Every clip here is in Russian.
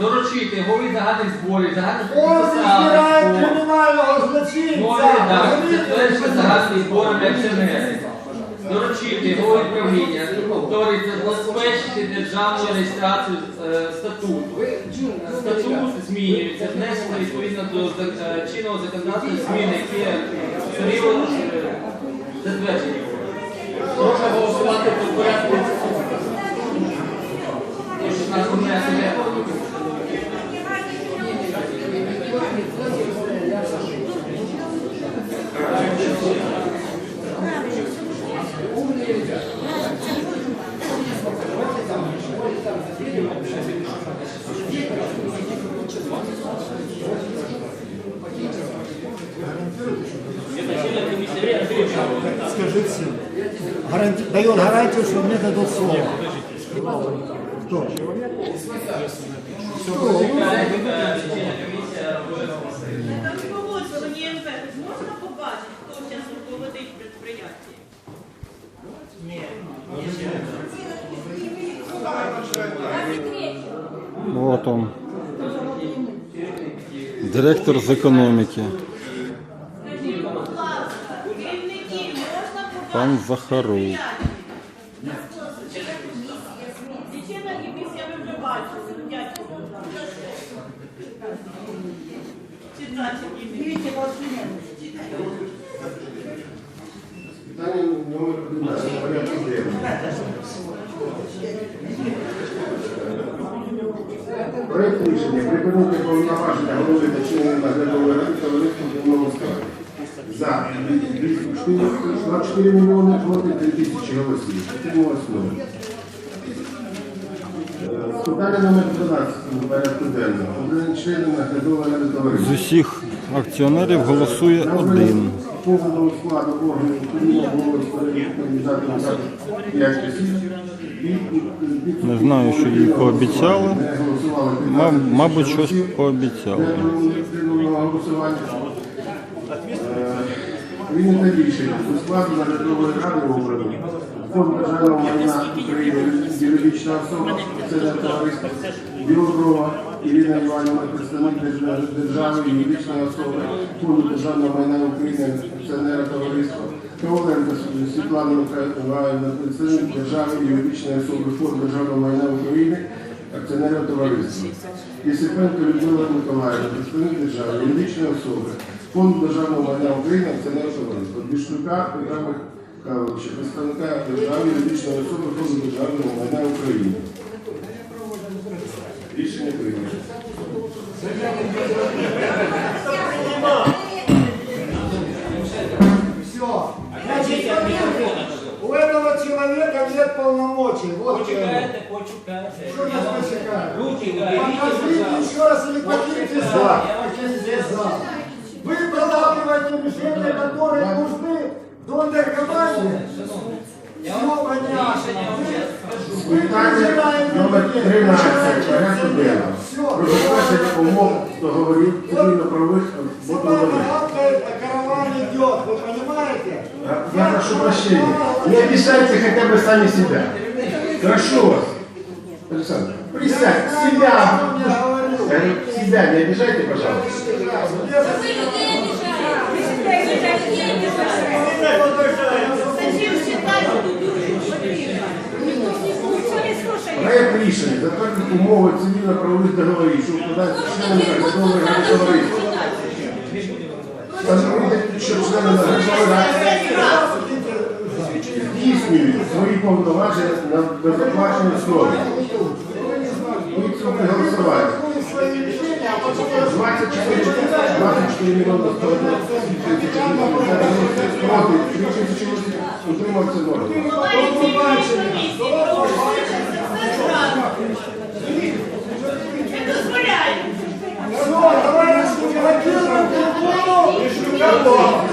доручити голові загальних зборів, загальних посадок, кримінального злочинця. Розумієте? затверджує загальний акціонерів. Доручити голові правління повторюється забезпечити державну реєстрацію е, статуту. Статут змінюється, внесено відповідно до е, чинного законодавства зміни, які період е, затвердження. Прошу голосувати по порядку. Є 16 внесення. Гаранти... Дает гарантию, что мне дадут слово. Кто? На руководствовании МВ можна побачити, хто зараз руководить предприятием? Вот он. Директор з економіки. Порядку денного. Проект рішення припинити повноваження голови та членів наглядової ради товариства повному складі. За 24 мільйони проти 3 тисячі голосів. Е, Питання номер 12 порядку денного. Один член наглядової ради З усіх акціонерів голосує один. Повного складу органів управління було кандидатів 5 осіб. Не знаю, що їй пообіцяли. Не голосували Мав- 15 мабуть, щось пообіцяли. Для проведеного голосування. Е, Прийнято рішення до складу наглядової ради обрано фонд державного майна України, юридична особа, це товариство Білогрова Ірина Іванівна, представник держави, юридичної особи, фонду державного майна України, акціонера товариства, Коваленко Світлана Миколаївна, представник держави, юридичної особи, фонд державного майна України, акціонера товариства. Єсипенко Людмила Миколаївна, представник держави, юридичної особи, фонд державного майна України, акціонера товариства. Бішлюка Петра Михайловича, представника держави, юридичної особи, фонду державного майна України. Рішення прийнято. Человека нет полномочий. Вот Почекайте, почекайте. Что нас почекает? Руки уберите, Покажите еще раз или покиньте зал. Покиньте зал. Вы продавливаете решения, которые нужны донной команде. Все понятно. Вы презираете номер людей. 13 порядку денного. Затвердження умов договорів цивільно-правових Сюда воднонових. караван идет, вы понимаете? Я прошу прощения. Не обижайте хотя бы сами себя. Прошу вас. Александр, присядь, себя. Говорю, Себя не обижайте, пожалуйста. Зачем считать? Проект рішення затвердити умови цивільно-правових договорів, що укладаються членами наглядової ради товариства. Встановити, що члени наглядової ради здійснюють свої повноваження на безоплачній основі. Будемо голосувати. 24 мільйони проти, 3 тисячі утримався ноль. Давай, давай, давай, давай, давай, давай, давай,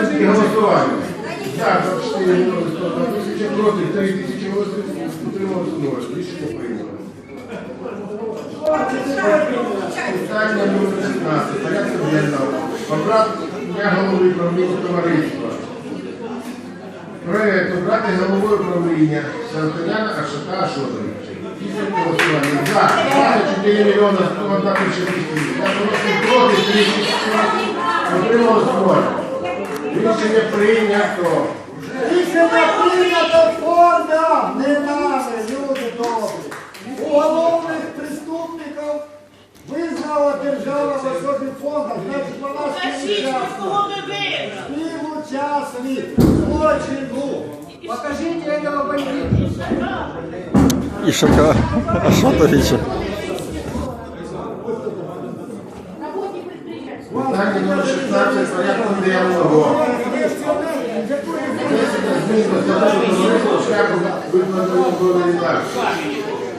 101 тисяча, проти 3 тисячі голосів, утрималось 0. Рішення прийнято. Питання номер 16. Порядку денного. Обрати дня голови правління товариства. Проект обрати головою правління Сантаняна Ашата Ашотовича. Після голосування. За 24 мільйона 101 тисяча тисяч. Я проти проти 3 тисячі. Отрималось 0. Рішення прийнято. Рішення прийнято фонда! Не наше, люди добрі. Уголовних преступників визнала держава високим фондом. Значить, вона співучасник. Злочину. Покажіть цього бандиту. І шака. А що то віче? Питання номер 16 порядку денного.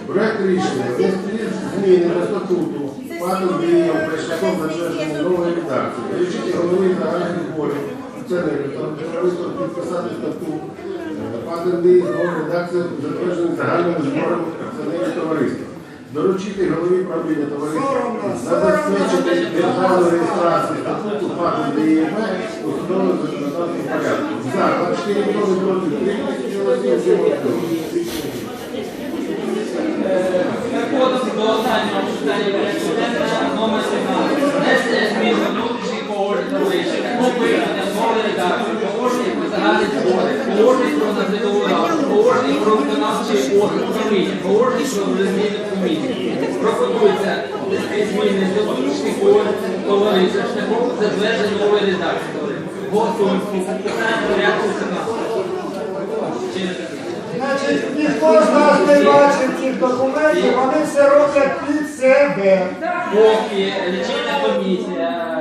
Проект рішення внести зміни до статуту пану Діїв шляхом затвердження нової редакції. Рішення голови загальних болів вчених товариство підписати статут пану Діїв нової редакції затвердженої загальним збором акціонерів товариства. Доручити голові правління товариства забезпечити державну реєстрацію статуту ПАТ ДІМ у судовому законодавчому порядку. За 24 мільйони проти 3 тисячі голосів Переходимо до останнього питання порядку денного номер 17. Внесення змін до внутрішніх положень товариства, виконання нової редакції, положення про загальні збори, положення орган управління, положення про зміни комісії. Пропонується зміни до внутрішніх положень товариства шляхом затвердження нової редакції. Голосуємо. Питання порядку 17. Чи не таке? Значить, ніхто з нас не бачив цих документів, вони все роблять під себе. Поки лічильна комісія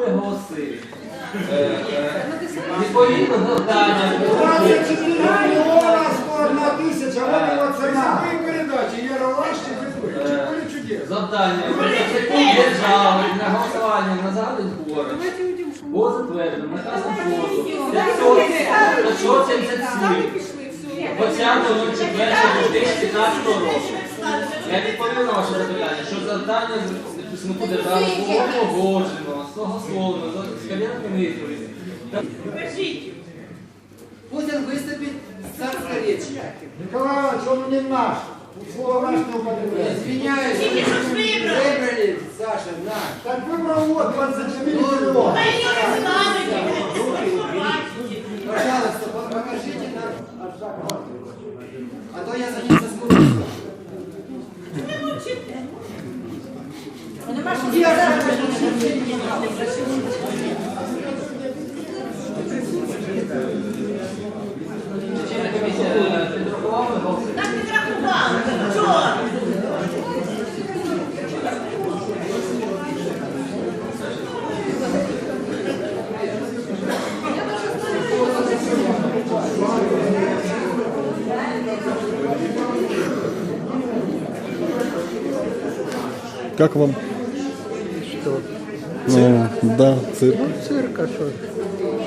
рахує голоси. Е, е, Відповідно завдання. 24 мільйона одна тисяча, от його е, ціна. При передачі Яролаш чи Петрович, чи е, Полі чудес. Завдання. Держави, на голосування, на загальних хворих. Бо затверджено, мета симфозу. 577. 20.04.2015 року. Я відповів на ваше запитання, що завдання захиснику держави було погоджено, согласовано, з кабінетом міністрів. Покажіть. Путін виступить с царской речью. Николаевич, он не наш. Слово наш не употребляет. Извиняюсь. Тільки що ж вибрали. Выбрали, Саша, на. Так выбрал вот 24 миллиона. Та й не знаєте, інформації. Пожалуйста, по- покажите нам. А то я за ним заскучу. Не мовчите. Как вам? Ну, да, цирк. Цирка что?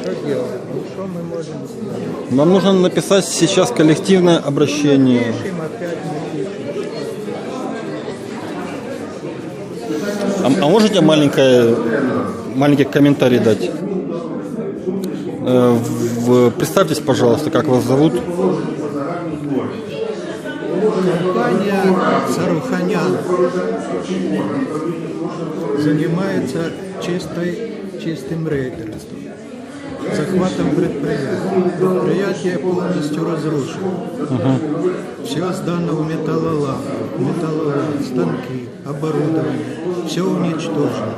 Что делать? Ну что мы можем сделать? Нам нужно написать сейчас коллективное обращение. Пишем опять. А, а можете маленькое, маленький комментарий дать? Э, в- представьтесь, пожалуйста, как вас зовут? Компания Саруханян занимается чистой, чистым рейдерством, захватом предприятия. Предприятие полностью разрушено. Все сдано в металлолам, металлолам, станки, оборудование, все уничтожено.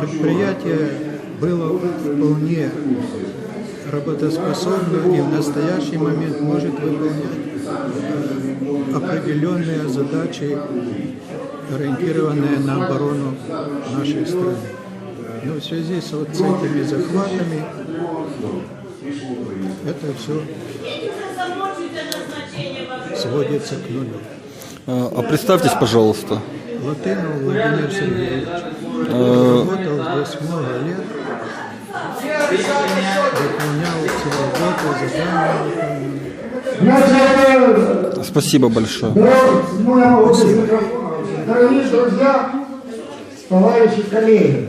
Предприятие было вполне работоспособно и в настоящий момент может выполнять определенные задачи, ориентированные на оборону нашей страны. Но в связи с вот с этими захватами это все Ідіть уже замовчуйте назначення вашого. сводится к нулю. Э, А представьтесь, пожалуйста. Латынов Владимир Сергеевич Э, работал здесь много лет. Рішення выполнял все работы, задания выполнял. Значит, э, Спасибо большое. Микрофона. Дорогие друзья, товарищи коллеги,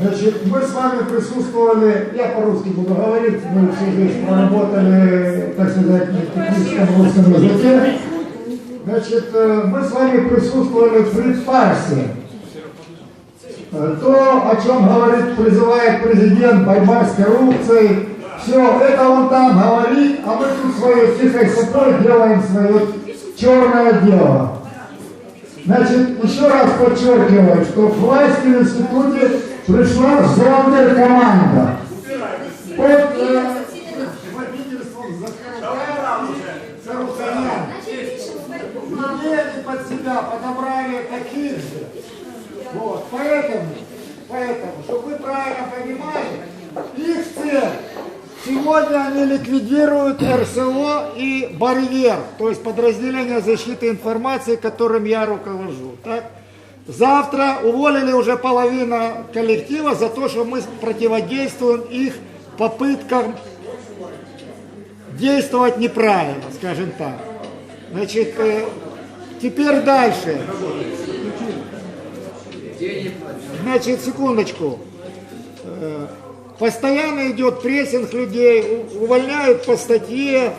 значит, мы с вами присутствовали, я по-русски буду говорить, мы всю жизнь проработали, так сказать, на техническом русском языке. Значит, э, мы с вами присутствовали в предфарсе. Э, То, о чем говорит, призывает президент, борьба с коррупцией, все, это он там говорит, а мы тут свое тихой сапой делаем свое черное дело. Значит, еще раз подчеркиваю, что к власти в институте пришла зондеркоманда. Под э, они под себя подобрали таких же. Вот, поэтому, поэтому, чтобы вы правильно понимали, сегодня они ликвидируют РСО и Барьер, то есть подразделение защиты информации, которым я руковожу. Так? Завтра уволили уже половина коллектива за то, что мы противодействуем их попыткам действовать неправильно, скажем так. Значит, э, теперь дальше. Значит, секундочку. Постоянно идет прессинг людей, увольняют по статье.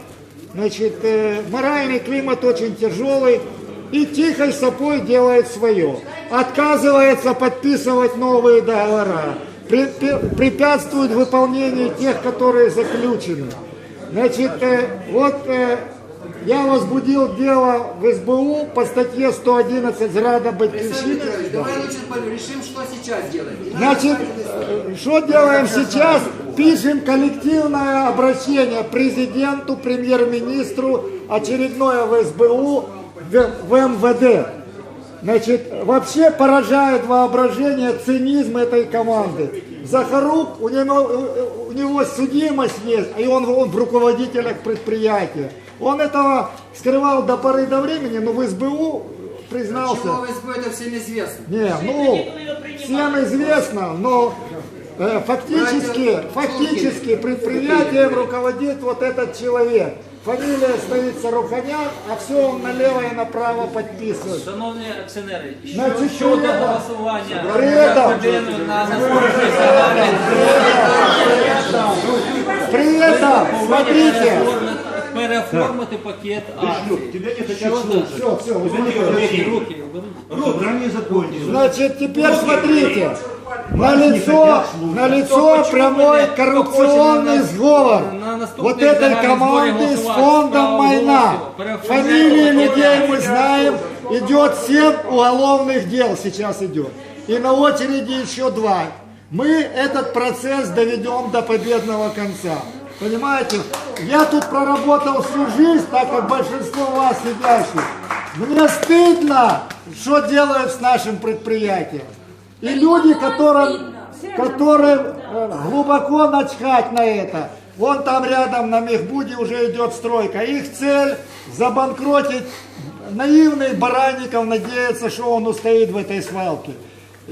Значит, э, моральный климат очень тяжелый. И тихой сапой делает свое. Отказывается подписывать новые договора. Препятствует выполнению тех, которые заключены. Значит, э, вот э, я возбудил дело в СБУ по статье 111 Зрада Батьківщини. Давай лучше решим, что сейчас делать. Значит, э, что делаем сейчас? Пишем коллективное обращение президенту, премьер-министру, очередное в СБУ, в, в МВД. Значит, вообще поражает воображение цинизм этой команды. Захарук, у него, у него судимость есть, и он, он в руководителях предприятия. Он этого скрывал до поры до времени, но в СБУ признался. Чего в СБ это всем известно? Не, ну, всем известно, но э, фактически, фактически предприятием руководит вот этот человек. Фамилия стоит Саруханян, а все он налево и направо подписывает. Шановні акціонери, що щодо при этом- голосування при за этом- годину на наступний парламент, При этом, смотрите, переоформити пакет акцій. Щодо все, все, руки, руки, Собрание закончилось. Значит, теперь смотрите. На лицо, на лицо прямой коррупционный сговор вот этой команды с фондом Майна. Фамилии людей мы знаем. Идет 7 уголовных дел сейчас идет. И на очереди еще два. Мы этот процесс доведем до победного конца. Понимаете? Я тут проработал всю жизнь, так как большинство вас сидящих. Мне стыдно, что делают с нашим предприятием. И люди, которым, которым э, глубоко начхать на это. Вон там рядом на Мехбуде уже идет стройка. Их цель забанкротить наивный Баранников надеется, что он устоит в этой свалке.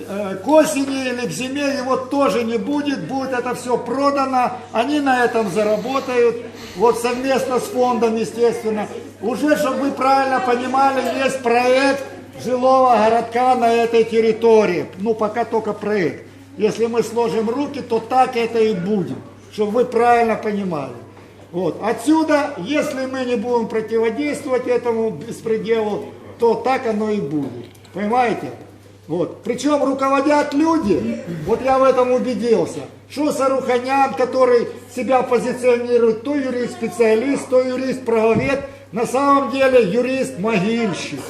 Э, К осени или к зиме его тоже не будет, будет это все продано, они на этом заработают, вот совместно с фондом, естественно. Уже, чтобы вы правильно понимали, есть проект жилого городка на этой территории. Ну, пока только проект. Если мы сложим руки, то так это и будет, чтобы вы правильно понимали. Вот. Отсюда, если мы не будем противодействовать этому беспределу, то так оно и будет. Понимаете? Вот. Причем руководят люди, вот я в этом убедился, что Саруханян, который себя позиционирует, то юрист-специалист, то юрист-правовед, на самом деле юрист-могильщик.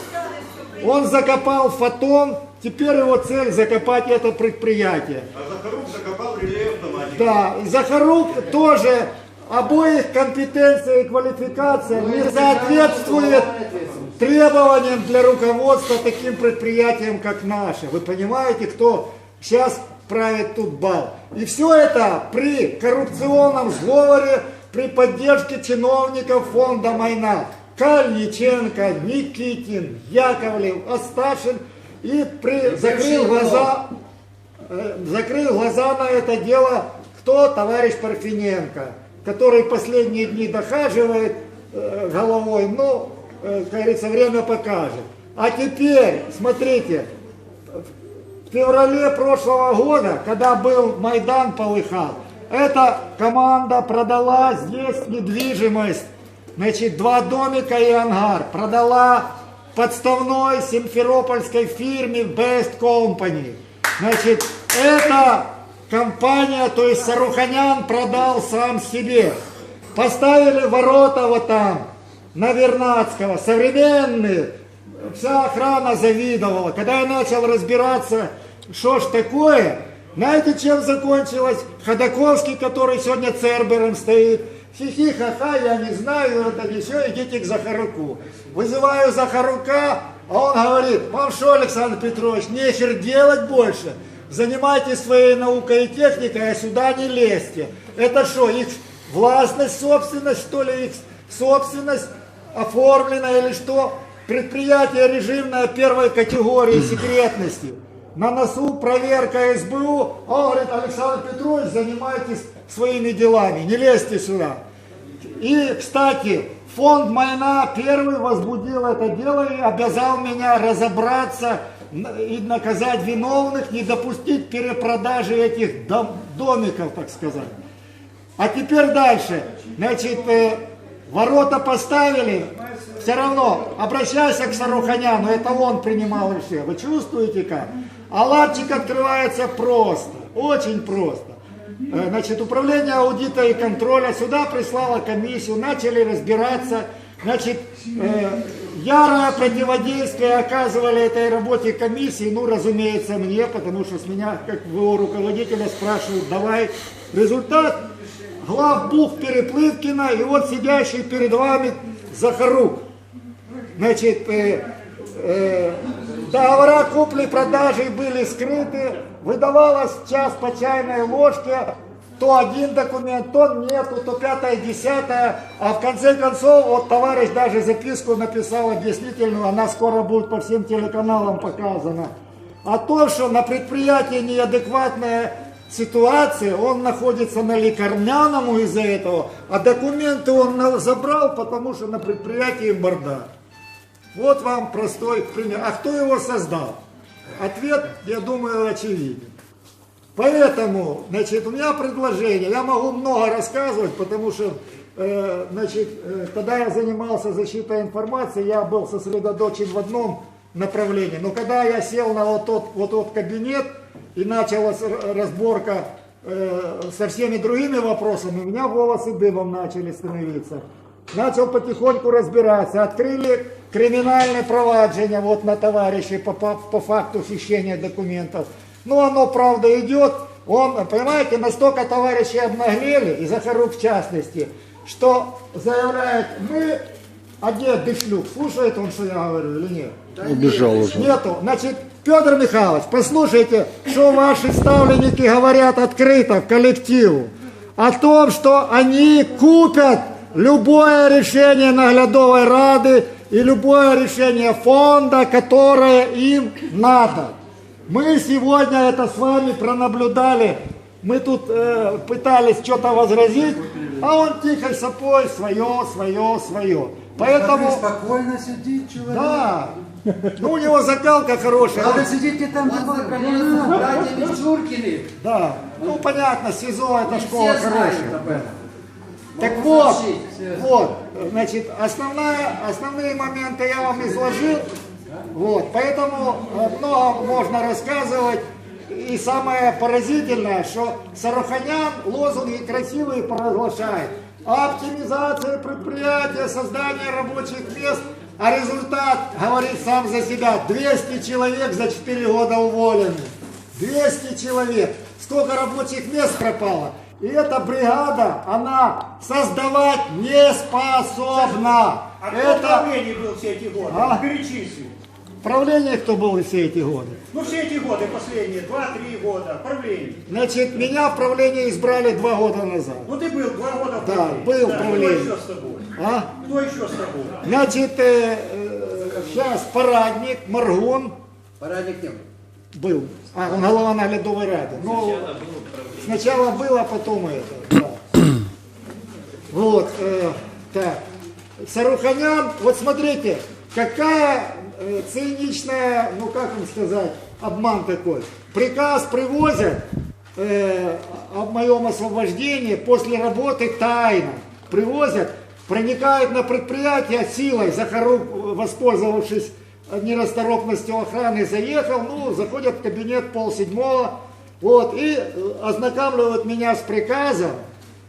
Он закопал фотон, теперь его цель закопать это предприятие. А Захарук закопал автоматики. Да, и Захарук тоже обоих компетенция и квалификация не соответствует требованиям для руководства таким предприятием, как наше. Вы понимаете, кто сейчас правит тут бал? И все это при коррупционном сговоре, при поддержке чиновников фонда Майна. Кальниченко, Никитин, Яковлев, Асташин. И при, закрыл глаза Э, закрыл глаза на это дело кто товарищ Парфиненко, который последние дни дохаживает э, головой, ну, э, как говорится, время покажет. А теперь, смотрите, в феврале прошлого года, когда был Майдан полыхал, эта команда продала здесь недвижимость, значит, два домика и ангар, продала подставной симферопольской фирме Best Company. Значит, эта компания, то есть Саруханян продал сам себе. Поставили ворота вот там, на Вернадского, современные, вся охрана завидовала. Когда я начал разбираться, что ж такое, знаете, чем закончилось? Ходаковский, который сегодня Цербером стоит, хихи ха я не знаю, это все, идите к Захаруку. Вызываю Захарука, а он говорит, вам что, Александр Петрович, нехер делать больше? Занимайтесь своей наукой и техникой, а сюда не лезьте. Это что, их властность, собственность, что ли, их собственность оформлена или что? Предприятие режимное первой категории секретности. На носу проверка СБУ, а он говорит, Александр Петрович, занимайтесь своими делами, не лезьте сюда. И, кстати, фонд Майна первый возбудил это дело и обязал меня разобраться и наказать виновных, не допустить перепродажи этих дом- домиков, так сказать. А теперь дальше. Значит, э, ворота поставили, все равно обращайся к Саруханяну, это он принимал решение. Вы чувствуете как? А ларчик открывается просто, очень просто. Э, Значит, управление аудита и контроля сюда прислало комиссию, начали разбираться. Значит, э, ярое противодействие оказывали этой работе комиссии, ну, разумеется, мне, потому что с меня, как его руководителя, спрашивают, давай результат. Главбух Переплывкина и вот сидящий перед вами Захарук. Значит, э, э, договора купли-продажи были скрыты, выдавалось час по чайной ложке, то один документ, то нету, то пятое, десятое, а в конце концов, вот товарищ даже записку написал объяснительную, она скоро будет по всем телеканалам показана. А то, что на предприятии неадекватная ситуация, он находится на лекарняному из-за этого, а документы он забрал, потому что на предприятии бардак. Вот вам простой пример. А кто его создал? Ответ, я думаю, очевиден. Поэтому, значит, у меня предложение. Я могу много рассказывать, потому что, э, значит, э, когда я занимался защитой информации, я был сосредоточен в одном направлении. Но когда я сел на вот тот, вот тот кабинет и началась разборка э, со всеми другими вопросами, у меня волосы дыбом начали становиться. Начал потихоньку разбираться. Открыли криминальное проваджение вот на товарищей по, по, по факту хищения документов. Ну, оно, правда, идет. Он, понимаете, настолько товарищи обнаглели, и Захарук в частности, что заявляет, мы, а где Дышлюк, слушает он, что я говорю или нет? Убежал уже. Нету. Значит, Петр Михайлович, послушайте, что ваши ставленники говорят открыто в коллективу. О том, что они купят любое решение наглядовой рады и любое решение фонда, которое им надо. Мы сегодня это с вами пронаблюдали. Мы тут э, пытались что-то возразить, а он тихой сапой свое, свое, свое. Поэтому, Спокойно сидит человек. да, ну у него закалка хорошая. Надо сидите там, не надо. Братья Мичуркины. Да, ну понятно, СИЗО это школа хорошая. Так вот, вот, значит, основная, основные моменты я вам изложил. Вот, поэтому много можно рассказывать. И самое поразительное, что Саруханян лозунги красивые провозглашает. Оптимизация предприятия, создание рабочих мест. А результат говорит сам за себя. 200 человек за 4 года уволены. 200 человек. Сколько рабочих мест пропало? И эта бригада, она создавать не способна. А кто в Это правлении был все эти годы? А? Перечисли. Правление, кто был все эти годы. Ну все эти годы, последние, два-три года, правление. Значит, меня в правление избрали два года назад. Ну ты был два года в Да, был в Кто правлении. еще с тобой? А? Кто еще с тобой? Значит, э, сейчас парадник, Маргун, Парадник кем? был. А, он голова наглядовой рады. Но сначала было, а потом это. да. Вот, э, так. Саруханян, вот смотрите, какая э, циничная, ну как вам сказать, обман такой. Приказ привозят э, о моем освобождении после работы тайно. Привозят, проникают на предприятие силой, Захару, воспользовавшись нерасторопностью охраны, заехал, ну, заходят в кабинет полседьмого, вот, и э, ознакомливают меня с приказом,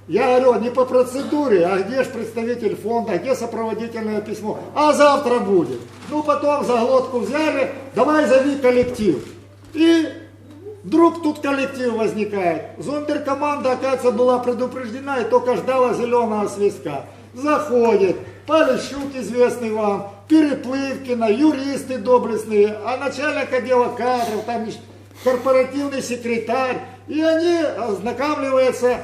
я говорю, не по процедуре, а где же представитель фонда, где сопроводительное письмо? А завтра будет. Ну, потом за глотку взяли, давай зови коллектив. И вдруг тут коллектив возникает. Зондеркоманда, оказывается, была предупреждена и только ждала зеленого свистка. Заходит, Полищук, известный вам, Переплывкина, юристы доблестные, а начальник отдела кадров, там корпоративный секретарь. И они ознакомливаются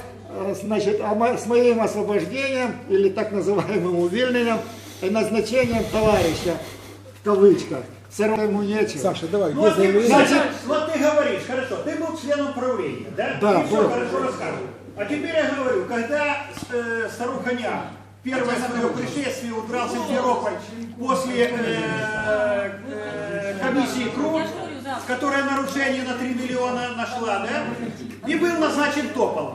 значит, о мо- с моим освобождением или так называемым увольнением и назначением товарища, в кавычках. Все равно ему нечего. Саша, давай, Ну, где ты, значит, вот ты говоришь, хорошо, ты был членом правления, да? Да, И все был. хорошо рассказывал. А теперь я говорю, когда э, Старуханя первое свое пришествие удрал в Симферополь после э, э, комиссии КРУ, которая нарушение на 3 миллиона нашла, да? И был назначен Топол.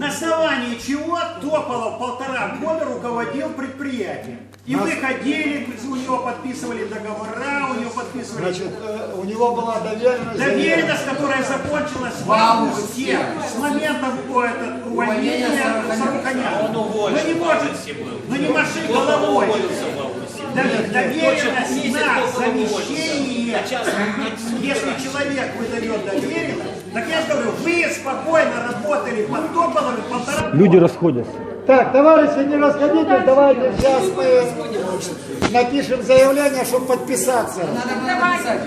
На основании чего Тополов полтора года руководил предприятием. И вы ходили, у него подписывали договора, у него подписывали Значит, э, у него была доверенность. доверенность, которая закончилась в августе, с момента его этот, увольнения Саруханя. Но не может, но не маши головой. Дов- Доверенность на замещение, если человек выдает доверенность, так я же говорю, вы спокойно работали под Тополом полтора Люди расходятся. Так, товарищи, не расходитесь, давайте сейчас мы напишем заявление, чтобы подписаться. Давайте.